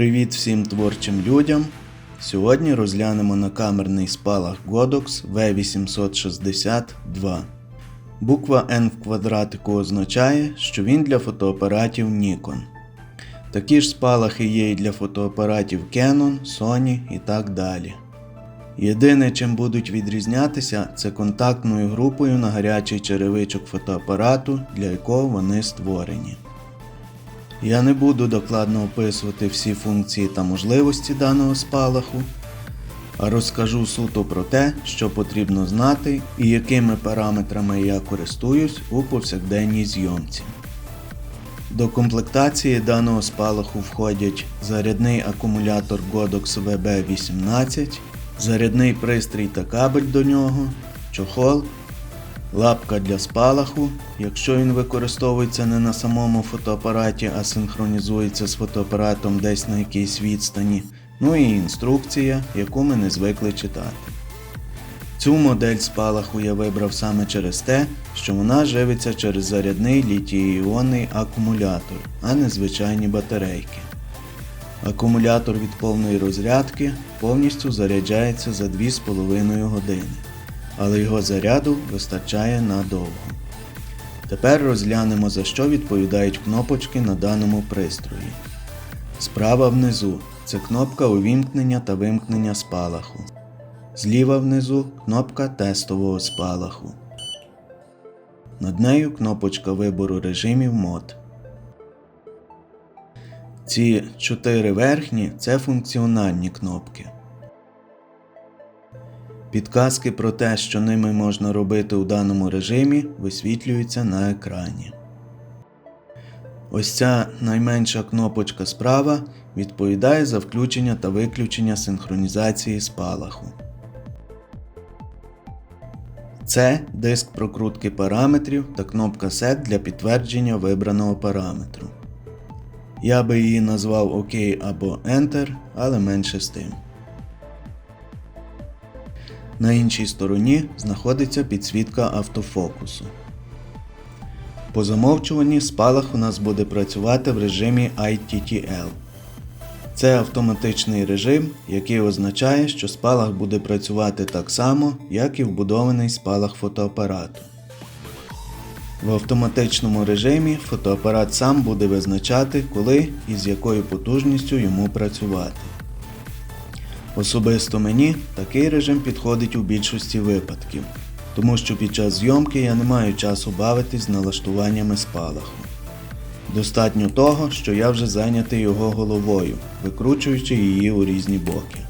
Привіт всім творчим людям! Сьогодні розглянемо накамерний спалах Godox V862. Буква N в квадратику означає, що він для фотоапаратів Nikon. Такі ж спалахи є і для фотоапаратів Canon, Sony і так далі. Єдине, чим будуть відрізнятися, це контактною групою на гарячий черевичок фотоапарату, для якого вони створені. Я не буду докладно описувати всі функції та можливості даного спалаху, а розкажу суто про те, що потрібно знати і якими параметрами я користуюсь у повсякденній зйомці. До комплектації даного спалаху входять зарядний акумулятор Godox VB18, зарядний пристрій та кабель до нього, чохол, лапка для спалаху, якщо він використовується не на самому фотоапараті, а синхронізується з фотоапаратом десь на якійсь відстані, ну і інструкція, яку ми не звикли читати. Цю модель спалаху я вибрав саме через те, що вона живиться через зарядний літій-іонний акумулятор, а не звичайні батарейки. Акумулятор від повної розрядки повністю заряджається за 2,5 години, але його заряду вистачає надовго. Тепер розглянемо за що відповідають кнопочки на даному пристрої. Справа внизу це кнопка увімкнення та вимкнення спалаху. Зліва внизу кнопка тестового спалаху. Над нею кнопочка вибору режимів мод. Ці чотири верхні це функціональні кнопки. Підказки про те, що ними можна робити у даному режимі, висвітлюються на екрані. Ось ця найменша кнопочка справа відповідає за включення та виключення синхронізації спалаху. Це диск прокрутки параметрів та кнопка Set для підтвердження вибраного параметру. Я би її назвав ОК або Enter, але менше з тим. На іншій стороні знаходиться підсвітка автофокусу. По замовчуванні спалах у нас буде працювати в режимі ITTL. Це автоматичний режим, який означає, що спалах буде працювати так само, як і вбудований спалах фотоапарату. В автоматичному режимі фотоапарат сам буде визначати, коли і з якою потужністю йому працювати. Особисто мені такий режим підходить у більшості випадків, тому що під час зйомки я не маю часу бавитись налаштуваннями спалаху. Достатньо того, що я вже зайнятий його головою, викручуючи її у різні боки.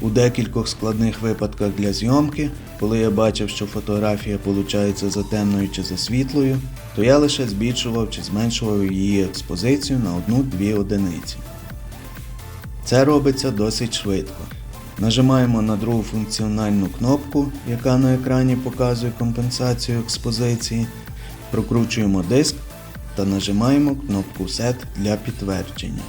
У декількох складних випадках для зйомки, коли я бачив, що фотографія получається за темною чи за світлою, то я лише збільшував чи зменшував її експозицію на одну-дві одиниці. Це робиться досить швидко. Нажимаємо на другу функціональну кнопку, яка на екрані показує компенсацію експозиції, прокручуємо диск та нажимаємо кнопку Set для підтвердження.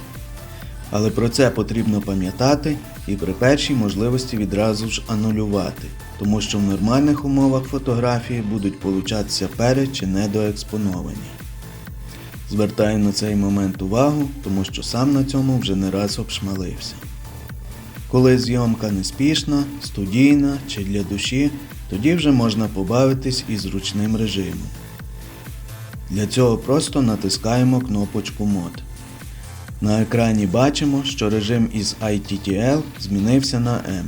Але про це потрібно пам'ятати і при першій можливості відразу ж анулювати, тому що в нормальних умовах фотографії будуть получатися перед чи недоекспоновані. Звертаю на цей момент увагу, тому що сам на цьому вже не раз обшмалився. Коли зйомка неспішна, студійна чи для душі, тоді вже можна побавитись із ручним режимом. Для цього просто натискаємо кнопочку мод. На екрані бачимо, що режим із ITTL змінився на M.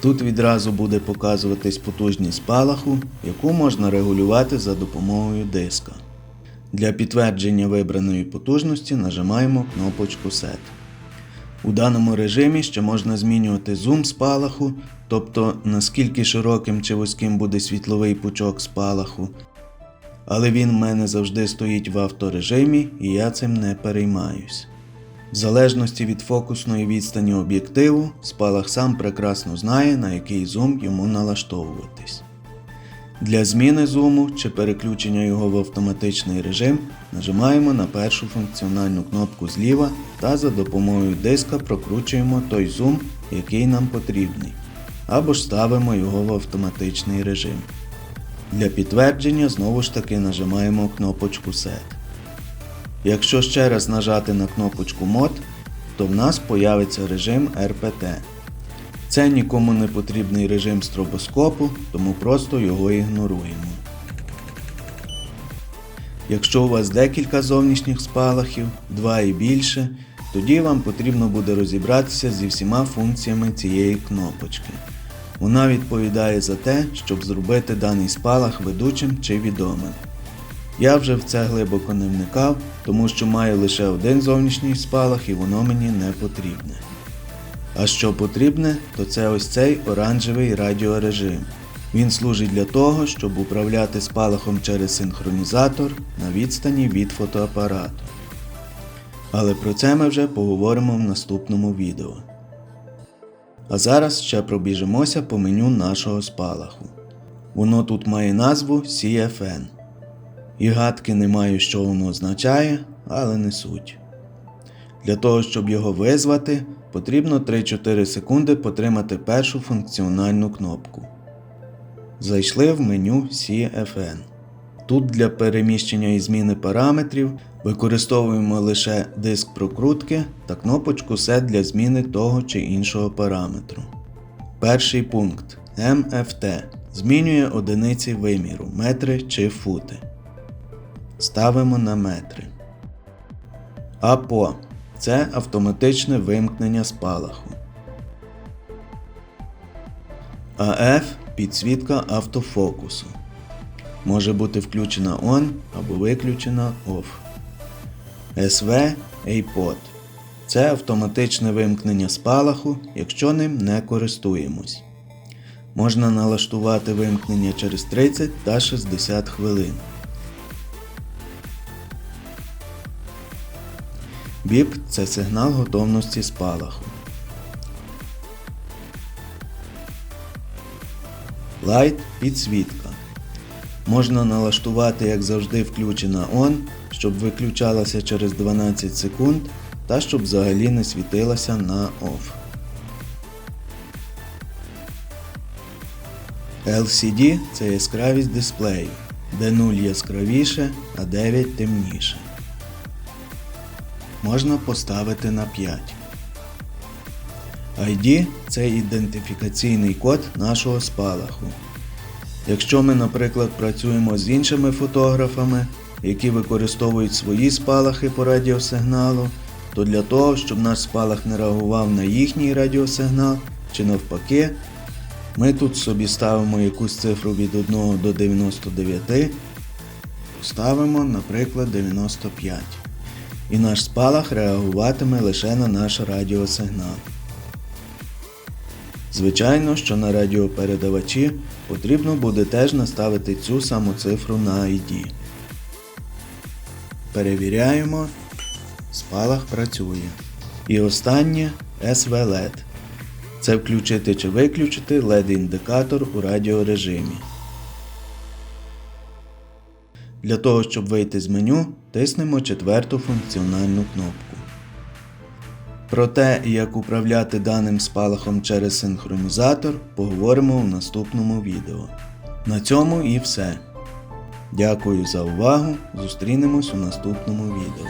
Тут відразу буде показуватись потужність спалаху, яку можна регулювати за допомогою диска. Для підтвердження вибраної потужності нажимаємо кнопочку Set. У даному режимі ще можна змінювати зум спалаху, тобто наскільки широким чи вузьким буде світловий пучок спалаху. Але він в мене завжди стоїть в авторежимі і я цим не переймаюсь. В залежності від фокусної відстані об'єктиву, спалах сам прекрасно знає, на який зум йому налаштовуватись. Для зміни зуму чи переключення його в автоматичний режим нажимаємо на першу функціональну кнопку зліва та за допомогою диска прокручуємо той зум, який нам потрібний, або ж ставимо його в автоматичний режим. Для підтвердження знову ж таки нажимаємо кнопочку Set. Якщо ще раз нажати на кнопочку Mod, то в нас появиться режим РПТ. Це нікому не потрібний режим стробоскопу, тому просто його ігноруємо. Якщо у вас декілька зовнішніх спалахів, два і більше, тоді вам потрібно буде розібратися зі всіма функціями цієї кнопочки. Вона відповідає за те, щоб зробити даний спалах ведучим чи відомим. Я вже в це глибоко не вникав, тому що маю лише один зовнішній спалах і воно мені не потрібне. А що потрібне, то це ось цей оранжевий радіорежим. Він служить для того, щоб управляти спалахом через синхронізатор на відстані від фотоапарату. Але про це ми вже поговоримо в наступному відео. А зараз ще пробіжимося по меню нашого спалаху. Воно тут має назву CFN. І гадки не маю, що воно означає, але не суть. Для того, щоб його визвати, потрібно 3-4 секунди потримати першу функціональну кнопку. Зайшли в меню CFN. Тут для переміщення і зміни параметрів використовуємо лише диск прокрутки та кнопочку Set для зміни того чи іншого параметру. Перший пункт MFT змінює одиниці виміру метри чи фути. Ставимо на метри. АПО це автоматичне вимкнення спалаху. АФ підсвітка автофокусу. Може бути включена ON або виключена OFF. SV APOD це автоматичне вимкнення спалаху, якщо ним не користуємось. Можна налаштувати вимкнення через 30 та 60 хвилин. Біп це сигнал готовності спалаху. Light підсвітка. Можна налаштувати, як завжди, включена ON, щоб виключалася через 12 секунд та щоб взагалі не світилася на OFF. LCD це яскравість дисплею, де 0 яскравіше, а 9 темніше. Можна поставити на 5. ID це ідентифікаційний код нашого спалаху. Якщо ми, наприклад, працюємо з іншими фотографами, які використовують свої спалахи по радіосигналу, то для того, щоб наш спалах не реагував на їхній радіосигнал чи навпаки, ми тут собі ставимо якусь цифру від 1 до 99, поставимо, наприклад, 95. І наш спалах реагуватиме лише на наш радіосигнал. Звичайно, що на радіопередавачі потрібно буде теж наставити цю саму цифру на ID. Перевіряємо. Спалах працює. І останнє SV-LED. Це включити чи виключити LED-індикатор у радіорежимі. Для того, щоб вийти з меню, тиснемо четверту функціональну кнопку. Про те, як управляти даним спалахом через синхронізатор, поговоримо в наступному відео. На цьому і все. Дякую за увагу. Зустрінемось у наступному відео.